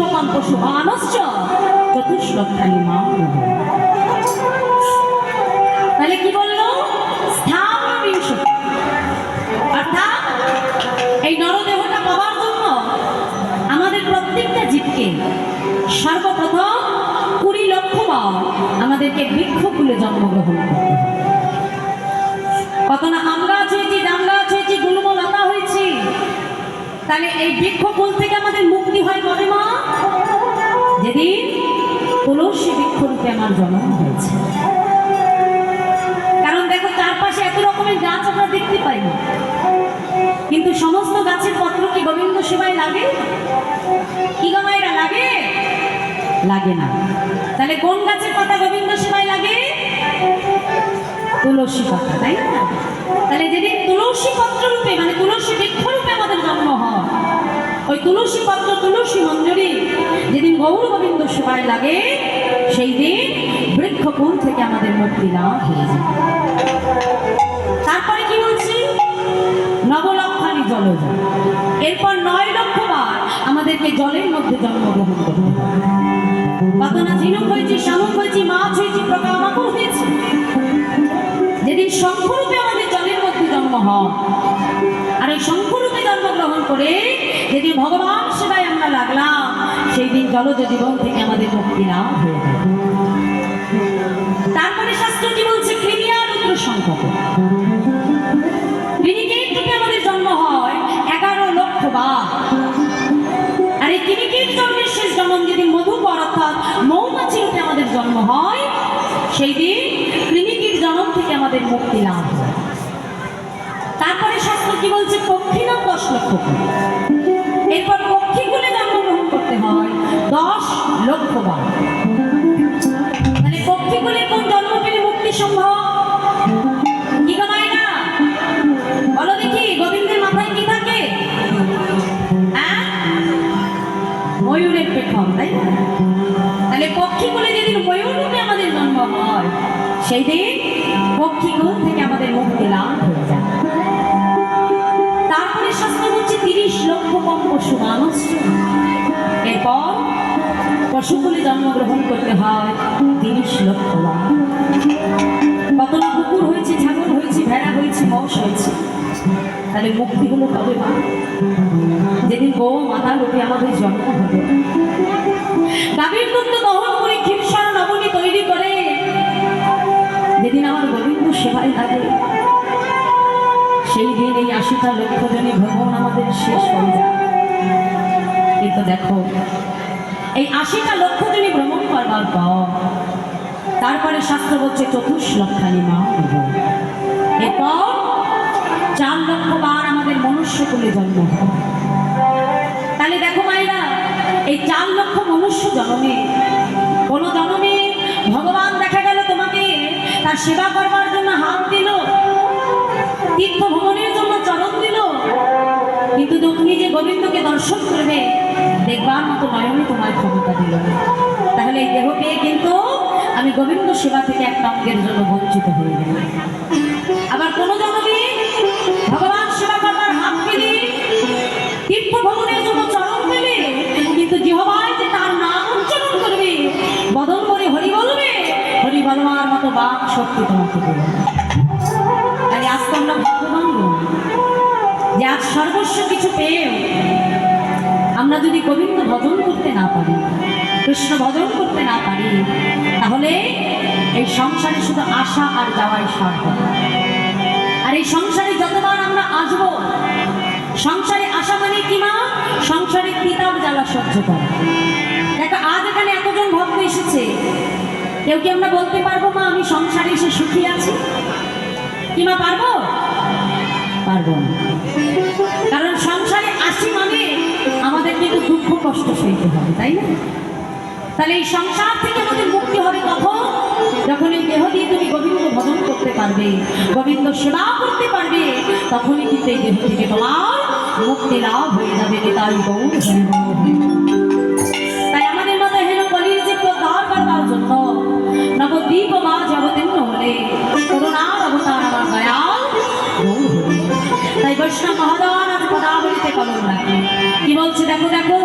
লক্ষ্যকম্প শুভানশ্চ চতুশ্লক্ষানি মা তাহলে কি বলল? এই নরদেহটা পাওয়ার জন্য আমাদের প্রত্যেকটা জীবকে সর্বপ্রথম কুড়ি লক্ষ বার আমাদেরকে বৃক্ষকুলে জন্মগ্রহণ করতে কত না আম গাছ হয়েছি জাম গাছ হয়েছি গুলম লতা হয়েছি তাহলে এই বৃক্ষকুল থেকে আমাদের মুক্তি হয় কবে, মা? যেদিন তুলসী বৃক্ষরূপে আমার জন্ম হয়েছে। কারণ দেখো চারপাশে এত রকমের গাছ আমরা দেখতে পাই না। কিন্তু সমস্ত গাছের পত্র কি গোবিন্দ সেবায় লাগে? কি গামাইরা লাগে? লাগে না। তাহলে কোন গাছের পাতা গোবিন্দ সেবায় লাগে? তুলসী পাতা, তাই না? তাহলে যেদিন তুলসী পত্র রূপে মানে তুলসী বৃক্ষ তুলসী পত্র, তুলসী মঞ্জুরি। যেদিন গৌর গোবিন্দ সেবায় লাগে, সেই দিন বৃক্ষকুল থেকে আমাদের মুক্তি লাভ হয়ে যায়। তারপরে কি বলছি? নবলক্ষানি জলজ এরপর নয় লক্ষ বার আমাদেরকে জলের মধ্যে জন্মগ্রহণ করতে কত না ঝিনুক হয়েছি, শামুক হয়েছি, মাছ হয়েছি। যেদিন শঙ্খরূপে আমাদের জলের মধ্যে জন্ম হয়, আর এই শঙ্খরূপে জন্মগ্রহণ করে যেদিন ভগবান সেবায় আমরা লাগলাম। সেই দিন জলজ জীবন থেকে আমাদের মুক্তি লাভ হয়ে তারপরে শাস্ত্র কি বলছে? ক্রিমিয়া রুদ্র সংকট। থেকে আমাদের জন্ম হয় এগারো লক্ষ মৌমাছি রূপে আমাদের জন্ম হয় সেই দিন থেকে আমাদের লাভ তারপরে শাস্ত্র কি বলছে? পক্ষী না দশ লক্ষ এরপর পক্ষীগুলো জন্মগ্রহণ করতে হয়। দশ লক্ষ বার। মানে পক্ষীগুলি কোন জন্ম পেলে মুক্তি সম্ভব? দেখি হ্যাঁ? পক্ষীকুলে ময়ূর আমাদের জন্ম হয় সেই দিন পক্ষীকুল থেকে আমাদের মুক্তি লাভ হয়ে যায়। তারপরে শাস্ত্র হচ্ছে তিরিশ লক্ষ কম পশু মানুষ। এরপর পশুকুলে জন্মগ্রহণ করতে হয় তিরিশ লক্ষ কত কুকুর হয়েছে, ছাগল হয়েছে, ভেড়া হয়েছে, মশ হয়েছে, তাহলে মুক্তি হলো কবে মা? যেদিন গো মাতা রূপে আমাদের জন্ম হলো গাভীর দুধ দহন করে ক্ষীরসার নবনী তৈরি করে। যেদিন আমার গোবিন্দ সেবায় লাগে সেই দিন এই আশিটা লক্ষ জনী ভ্রমণ আমাদের শেষ হয়ে যায়। কিন্তু দেখো, এই আশিটা লক্ষ জনী ভ্রমণ করবার পর তারপরে শাস্ত্র বলছে চতুর্শ লক্ষানি মা এরপর চার লক্ষ বার আমাদের মনুষ্য কুলে জন্ম তাহলে দেখো মায়েরা, এই চার লক্ষ মনুষ্য জন্মে, কোন জন্মে ভগবান দেখা গেল তোমাকে, তার সেবা দিল তীর্থ ভ্রমণের জন্য চরণ দিল। কিন্তু তুমি যে গোবিন্দকে দর্শন করবে দেখবার মতো নয়নে তোমার ক্ষমতা দিল। তাহলে এই দেহ পেয়ে কিন্তু আমি গোবিন্দ সেবা থেকে একটা অঙ্গের জন্য বঞ্চিত হয়ে গেলাম। আবার কোনো জন্মে ভগবান সেবা করবার হাত পেলে, তীর্থ ভ্রমণের জন্য চরণ পেলে, কিন্তু জিহবাই যে তার নাম উচ্চারণ করবে বদল করে হরি বলবে, হরি বলবার মতো বাক শক্তি তোমাকে দেবে। সর্বস্ব কিছু পেয়েও আমরা যদি গোবিন্দ ভজন করতে না পারি, কৃষ্ণ ভজন করতে না পারি, তাহলে এই সংসারে শুধু আশা আর যাওয়াই সার্থক আর এই সংসারে যতবার আমরা আসব, সংসারে আসা মানে কি মা? সংসারে পিতার জ্বালা সহ্য করা। দেখো, আজ এখানে এতজন ভক্ত এসেছে। কেউ কি আমরা বলতে পারব, মা, আমি সংসারে এসে সুখী আছি? কি মা, পারব? পারব না। কষ্ট সইতে হবে, তাই না? তাহলে এই সংসার থেকে আমাদের মুক্তি হবে তখন? যখন এই দেহ দিয়ে তুমি গোবিন্দ ভজন করতে পারবে, গোবিন্দ সেবা করতে পারবে, তখনই কিন্তু এই দেহ থেকে তোমার মুক্তি লাভ হয়ে যাবে তাই গৌ তাই আমাদের মতো হেন বলির যে প্রকার করবার জন্য নবদ্বীপ মা জগতীর্ণ হলে করুণার অবতার আমার দয়াল তাই বৈষ্ণব মহাদান আজ পদাবলিতে কলম রাখে। কি বলছে? দেখো দেখো।